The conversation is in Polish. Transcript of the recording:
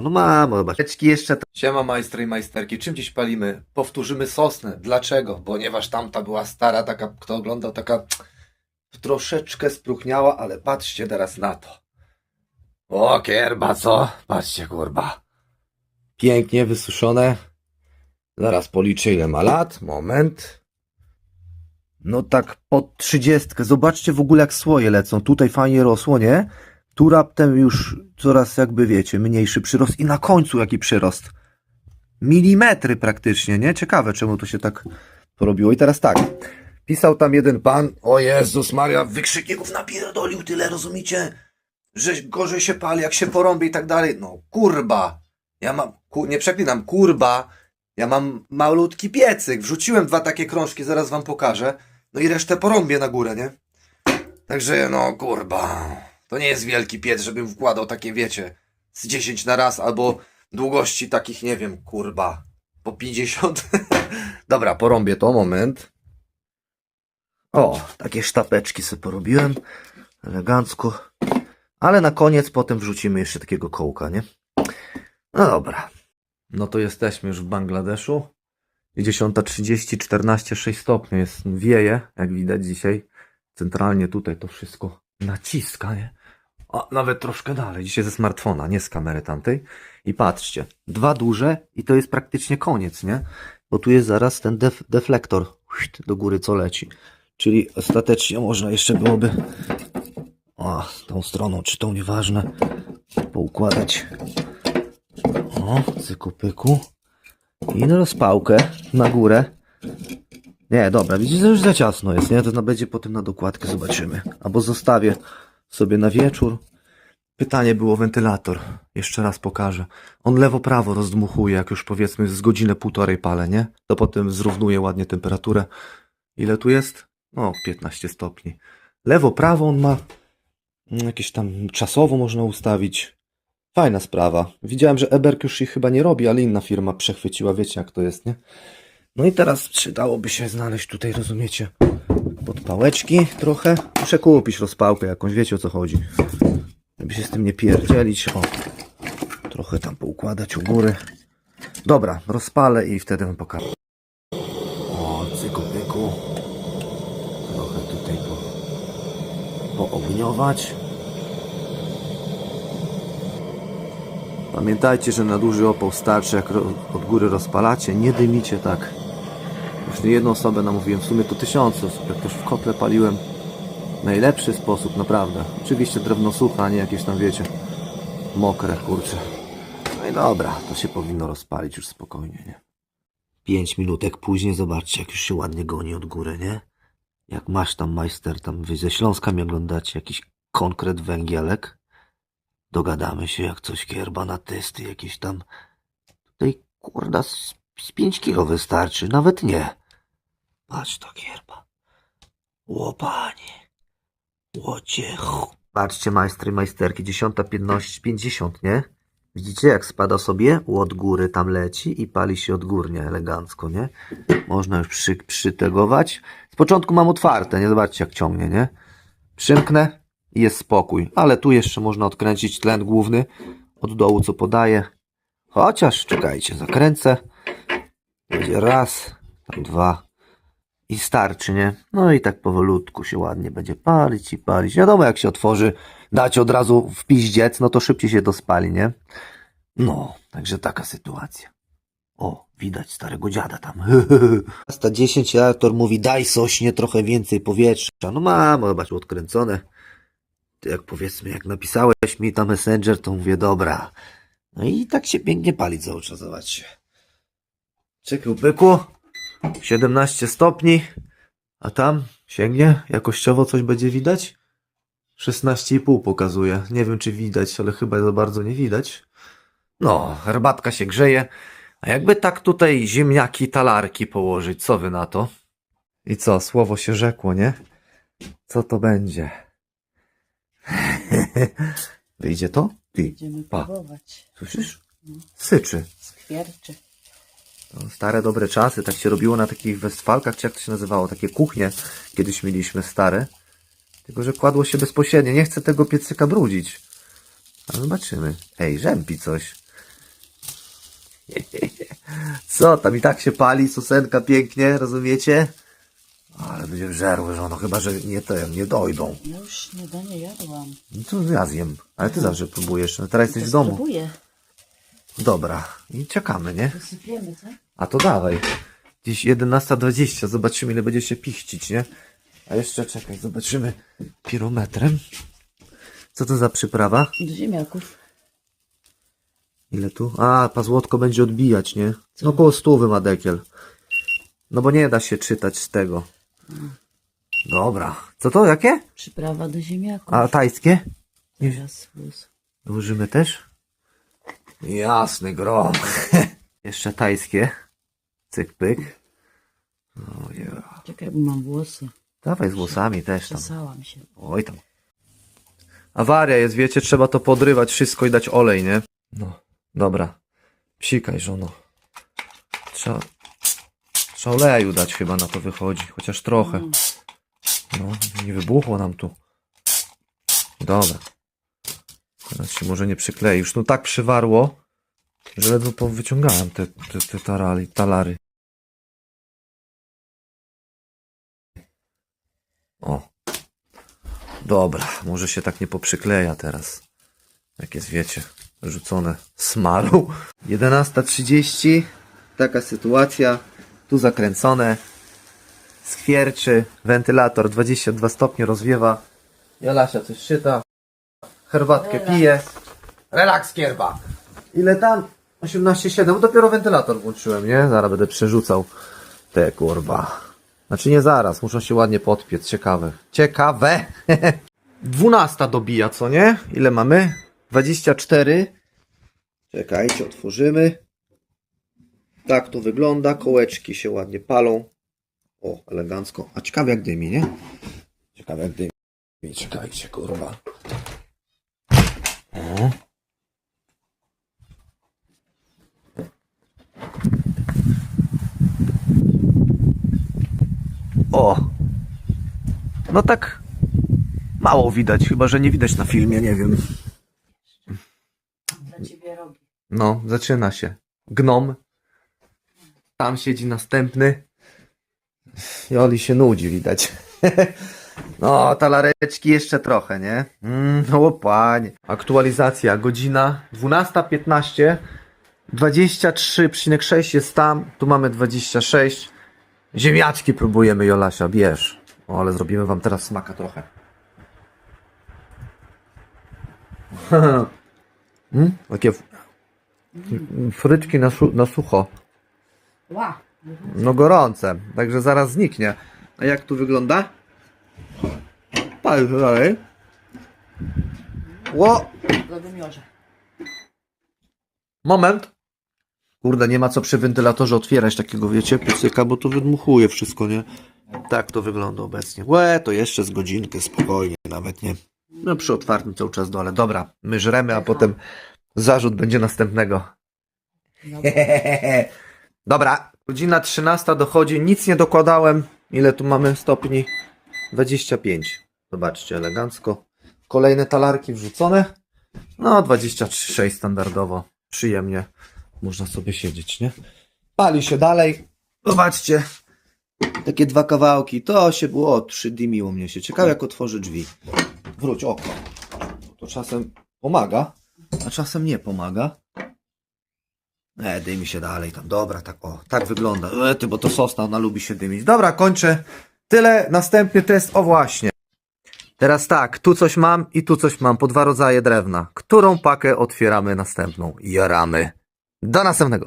No mam, zobaczeczki jeszcze. Siema majstry i majsterki, czym dziś palimy? Powtórzymy sosnę. Dlaczego? Ponieważ tamta była stara, taka, kto oglądał, taka troszeczkę spróchniała, ale patrzcie teraz na to. O, kierba, co? Patrzcie, kurba. Pięknie wysuszone. Zaraz policzę, ile ma lat. Moment. No tak pod trzydziestkę. Zobaczcie w ogóle, jak słoje lecą. Tutaj fajnie rosło, nie? Tu raptem już coraz jakby wiecie, mniejszy przyrost i na końcu jaki przyrost. Milimetry praktycznie, nie? Ciekawe, czemu to się tak porobiło. I teraz tak. Pisał tam jeden pan, o Jezus Maria, wykrzykników napierdolił tyle, rozumiecie? Że gorzej się pali, jak się porąbie i tak dalej. No, kurba. Ja mam, ku, nie przeklinam, kurba. Ja mam malutki piecyk. Wrzuciłem dwa takie krążki, zaraz wam pokażę. No i resztę porąbię na górę, nie? Także, no, kurba. To nie jest wielki piec, żebym wkładał takie, wiecie, z 10 na raz, albo długości takich, nie wiem, kurba, po 50. Dobra, porąbię to, moment. O, takie sztapeczki sobie porobiłem, elegancko. Ale na koniec potem wrzucimy jeszcze takiego kołka, nie? No dobra. No to jesteśmy już w Bangladeszu. I 10.30, 14,6 stopni jest, wieje, jak widać dzisiaj. Centralnie tutaj to wszystko naciska, nie? A nawet troszkę dalej, dzisiaj ze smartfona, nie z kamery tamtej. I patrzcie, dwa duże i to jest praktycznie koniec, nie? Bo tu jest zaraz ten def deflektor do góry, co leci. Czyli ostatecznie można jeszcze byłoby o, tą stroną, czy tą, nieważne, poukładać. O, cyku pyku. I na rozpałkę na górę. Nie, dobra, widzicie, że już za ciasno jest, nie? To będzie potem na dokładkę, zobaczymy. Albo zostawię sobie na wieczór. Pytanie było wentylator. Jeszcze raz pokażę. On lewo-prawo rozdmuchuje, jak już powiedzmy z godzinę półtorej palę, nie? To potem zrównuje ładnie temperaturę. Ile tu jest? No, 15 stopni. Lewo-prawo on ma mm, jakieś tam czasowo można ustawić. Fajna sprawa. Widziałem, że Eberg już ich chyba nie robi, ale inna firma przechwyciła. Wiecie, jak to jest, nie? No i teraz przydałoby się znaleźć tutaj, rozumiecie, podpałeczki trochę. Muszę kupić rozpałkę jakąś, wiecie o co chodzi. Żeby się z tym nie pierdzielić. O, trochę tam poukładać u góry. Dobra, rozpalę i wtedy wam pokażę. O, cyku pyku. Trochę tutaj po, poogniować. Pamiętajcie, że na duży opał starczy, jak od góry rozpalacie. Nie dymicie tak. Jedną osobę namówiłem, w sumie to tysiące osób. Jak też w kotle paliłem, najlepszy sposób, naprawdę. Oczywiście drewno suche, a nie jakieś tam, wiecie, mokre, kurcze. No i dobra, to się powinno rozpalić już spokojnie, nie? Pięć minutek później, zobaczcie, jak już się ładnie goni od góry, nie? Jak masz tam majster, tam wy ze Śląska mi oglądacie, jakiś konkret węgielek. Dogadamy się, jak coś kierba na testy jakieś tam. Tutaj, kurda, z, z 5 kilo wystarczy, nawet nie. Patrz to kierba. Łopanie. Łocie. Patrzcie, majstry, majsterki, 10.50, nie? Widzicie, jak spada sobie? Od góry tam leci i pali się odgórnie, elegancko, nie? Można już przy, przytegować. Z początku mam otwarte, nie? Zobaczcie, jak ciągnie, nie? Przymknę i jest spokój. Ale tu jeszcze można odkręcić tlen główny od dołu, co podaje. Chociaż, czekajcie, zakręcę. Będzie raz, dwa i starczy, nie? No i tak powolutku się ładnie będzie palić i palić. Wiadomo, jak się otworzy, dać od razu w piździec, no to szybciej się to spali, nie? No, także taka sytuacja. O, widać starego dziada tam. Sta 10 reaktor mówi, daj sośnie trochę więcej powietrza. No mam, zobacz, odkręcone. Jak powiedzmy, jak napisałeś mi tam Messenger, to mówię, dobra. No i tak się pięknie pali cały czas. Czekaj, pyku. 17 stopni. A tam sięgnie? Jakościowo coś będzie widać? 16,5 pokazuje. Nie wiem, czy widać, ale chyba za bardzo nie widać. No, herbatka się grzeje. A jakby tak tutaj ziemniaki, talarki położyć, co wy na to? I co, słowo się rzekło, nie? Co to będzie? Wyjdzie to? Ty, Będziemy pa, próbować. słyszysz? Syczy. Skwierczy. Stare dobre czasy, tak się robiło na takich Westfalkach, czy jak to się nazywało, takie kuchnie kiedyś mieliśmy stare. Tylko, że kładło się bezpośrednio. Nie chcę tego piecyka brudzić. Ale zobaczymy. Ej, rzępi coś. Co tam i tak się pali, susenka pięknie, rozumiecie? Ale będzie żerły, że ono chyba, że nie te, nie dojdą. Już śniadanie jadłam. No to ja zjem. Ale ty zawsze próbujesz. No teraz jesteś w domu. Spróbuję. Dobra. I czekamy, nie? Wysypiemy, co? A to dawaj. Gdzieś 11.20. Zobaczymy, ile będzie się pichcić, nie? A jeszcze czekaj, zobaczymy pirometrem. Co to za przyprawa? Do ziemniaków. Ile tu? A, pazłotko będzie odbijać, nie? No około stówy ma dekiel. No bo nie da się czytać z tego. Dobra. Co to? Jakie? Przyprawa do ziemniaków. A tajskie? Teraz plus. Użymy też? Jasny grom. Jeszcze tajskie. Cyk, pyk. O, ja. Czekaj, bo mam włosy. Dawaj z włosami też tam. Czesałam się. Oj tam. Awaria jest, wiecie, trzeba to podrywać wszystko i dać olej, nie? No, dobra. Psikaj, żono. Trzeba, trzeba oleju dać chyba na to wychodzi, chociaż trochę. No, nie wybuchło nam tu. Dobra. Teraz się może nie przyklei. Już no tak przywarło, że ledwo powyciągałem te, te, te tarali, talary. O. Dobra, może się tak nie poprzykleja teraz. Jak jest, wiecie, rzucone smaru. 11.30, taka sytuacja. Tu zakręcone. Skwierczy, wentylator 22 stopnie rozwiewa. Jolasia coś czyta. Herbatkę Relaks. pije. Relaks kierba. Ile tam? 18,7. Dopiero wentylator włączyłem, nie? Zaraz będę przerzucał. Te kurwa. Znaczy nie zaraz, muszą się ładnie podpiec. Ciekawe. Ciekawe. 12 dobija, co nie? Ile mamy? 24. Czekajcie, otworzymy. Tak to wygląda. Kołeczki się ładnie palą. O, elegancko. A ciekawe jak dymi, nie? Ciekawe jak dymi. Czekajcie, kurwa. O. O. No tak mało widać, chyba że nie widać na filmie, nie wiem. Dla ciebie robię. No, zaczyna się. Gnom. Tam siedzi następny. Joli się nudzi, widać. No, talareczki jeszcze trochę, nie? Mm, no panie. Aktualizacja, godzina 12.15. 23,6 jest tam, tu mamy 26. Ziemniaczki próbujemy, Jolasia, bierz. O, ale zrobimy wam teraz smaka trochę. mm? Takie f- fryczki na, su- na sucho. Ła! No gorące, także zaraz zniknie. A jak tu wygląda? Pal dalej. Ło! Zadumiorze. Moment. Kurde, nie ma co przy wentylatorze otwierać takiego, wiecie, piecyka, bo to wydmuchuje wszystko, nie? Tak to wygląda obecnie. Łe, to jeszcze z godzinkę, spokojnie, nawet nie. No przy otwartym cały czas dole. Dobra, my żremy, a potem zarzut będzie następnego. Dobra. Dobra, godzina 13 dochodzi, nic nie dokładałem. Ile tu mamy stopni? 25. Zobaczcie, elegancko. Kolejne talarki wrzucone. No, 26 standardowo. Przyjemnie. Można sobie siedzieć, nie? Pali się dalej. Zobaczcie. Takie dwa kawałki. To się było, przydymiło mnie się. Ciekawe jak otworzy drzwi. Wróć oko. To czasem pomaga, a czasem nie pomaga. E, dymi się dalej tam. Dobra, tak o, tak wygląda. E, ty, bo to sosna, ona lubi się dymić. Dobra, kończę. Tyle. Następny test. O właśnie. Teraz tak, tu coś mam i tu coś mam. Po dwa rodzaje drewna. Którą pakę otwieramy następną? Jaramy. Do następnego.